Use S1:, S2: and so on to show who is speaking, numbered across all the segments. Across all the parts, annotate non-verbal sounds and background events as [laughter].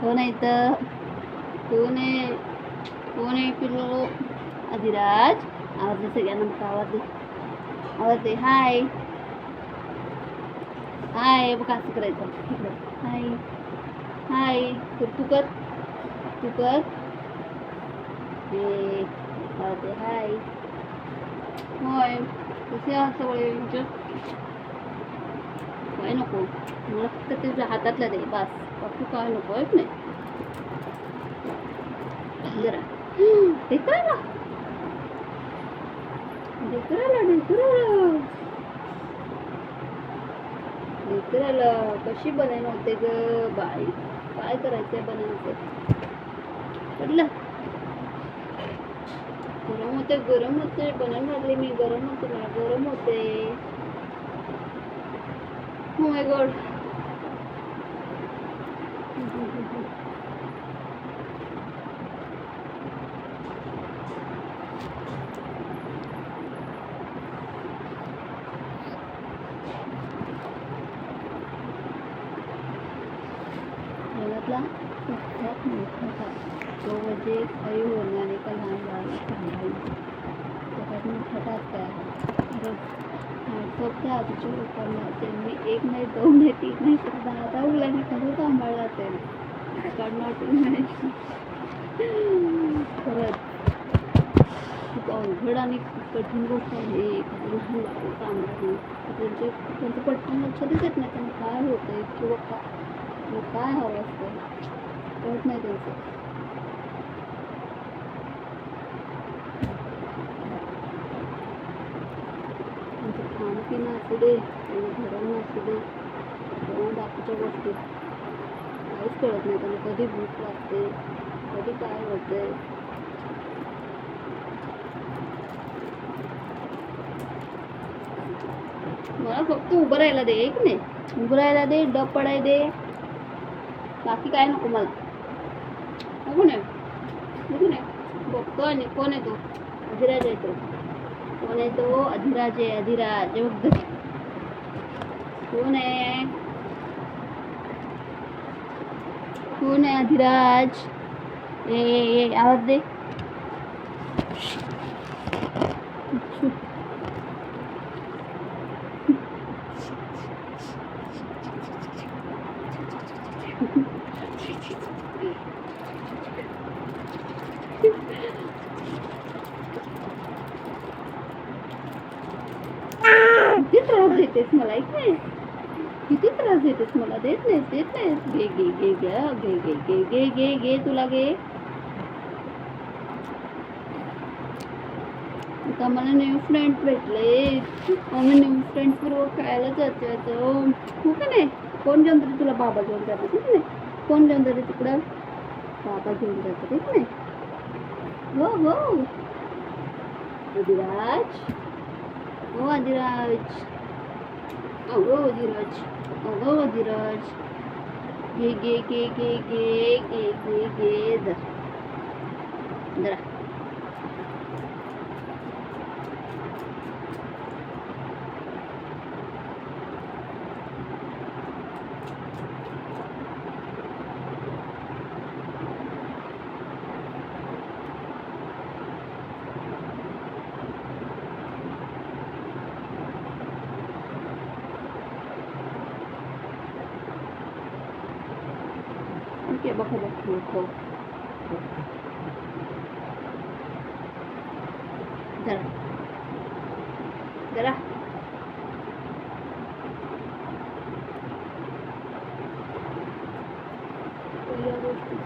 S1: कोण नाही तर कोण आहे? कोण आहे पिल्लू अधिराज आवाज सगळ्यांना मोठा आवाज आवाज दे. हाय हाय बघ असं करायचं. हाय हाय तर तू कर. तू कर. हे. आवाज दे. हाय होय. कसे सगळे? तुमचे? काय नको. मला फक्त तुझ्या हातातला दे बस. बाकी काय नको आहे नाही जरा. ढेकराला ढेकराला ढेकराला ढेकराला कशी बनवते ग बाई? काय करायचंय बनायचं पडलं. गरम होते गरम होते बनवून लागले मी गरम होते मला गरम होते Oh my god. बहुत मोठा था तो म्हणजे खरी होण्याने कलहान झाला त्याच्यात मोठा टाकता आहे खरंच फक्त आधीच्या लोकांना त्यांनी एक नाही दोन नाही तीन नाही तर दहा दहा मुलांनी कसं सांभाळलं असेल कारण नॉट खरंच. खूप अवघड आणि कठीण गोष्ट आहे एखादं लहान बाळ सांभाळणं. त्यांचे त्यांचं पटकन लक्षातच येत नाही त्यांना काय होतंय किंवा का किंवा काय हवं असतं कळत नाही त्यांचं त्यांचं. असू दे त्यांना घडवणं असू दे किंवा बाकीच्या गोष्टी. काहीच कळत नाही. त्यांना कधी भूक लागते कधी काय होते मला फक्त उभं राहायला दे एक नाही उभं राहायला दे डब पडाय दे. बाकी काय नको मला. बघू नये बघू नाही बघतो आणि कोण आहे तो? येतो कौन है तो? वो अधिराज. है अधिराज कौन आहे? कौन है अधिराज? ए ए आवाज दे. Thank [laughs] you. किती त्रास देतेस मला, ऐक नाही किती त्रास देतेस मला, देत नाहीस देत नाहीस. घे घे घे घे घे घे घे घे घे तुला, घे. आता मला न्यू फ्रेंड भेटले. आम्ही न्यू फ्रेंड बरोबर खेळायला जातोय तो हो. का नाही? कोण तरी तुला बाबा घेऊन जातो ठीक नाही? कोण घेऊन तरी तिकडं बाबा घेऊन जातो ठीक नाही? हो हो. अधिराज हो Adhiraj alô Diraj, alô Diraj, ge ge ge ge ge ge ge ge da, da. sikit bakal bakal kau. Dah. Dah. Kuliah dulu tu.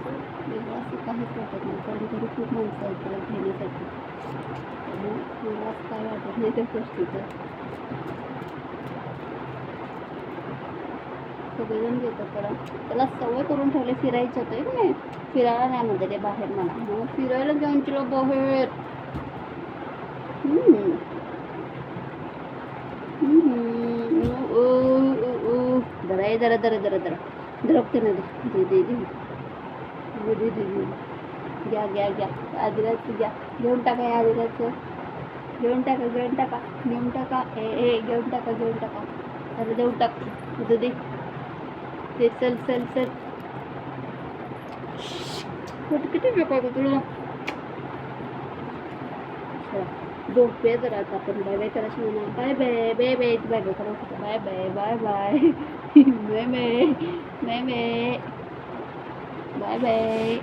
S1: Dia rasa kahit kau tak nak kau dulu tu pun saya सगळेजण घेतात त्याला त्याला सवय करून ठेवले फिरायचं होतं की नाही? फिरायला नाही म्हणते ते बाहेर मला. मग फिरायला घेऊन तुला बाहेर. हम्म. हम्म. ओ, जरा ये जरा जरा जरा जरा द्रपते ना दे दे दे. दे दे घ्या घ्या घ्या. आदिराचं घ्या. घेऊन टाका या आदिराचं घेऊन टाका घेऊन टाका. घेऊन टाका. ए ए घेऊन टाका घेऊन टाका. अरे देऊन टाक दे. ते चल चल चल। कुठं किती वेळ पाहिजे तुला? झोपूया जरा आता आपण. बाय बाय करायची म्हणा bye bye bye bye. Bye bye करायचं bye bye bye bye. Bye bye. Bye bye. Bye bye.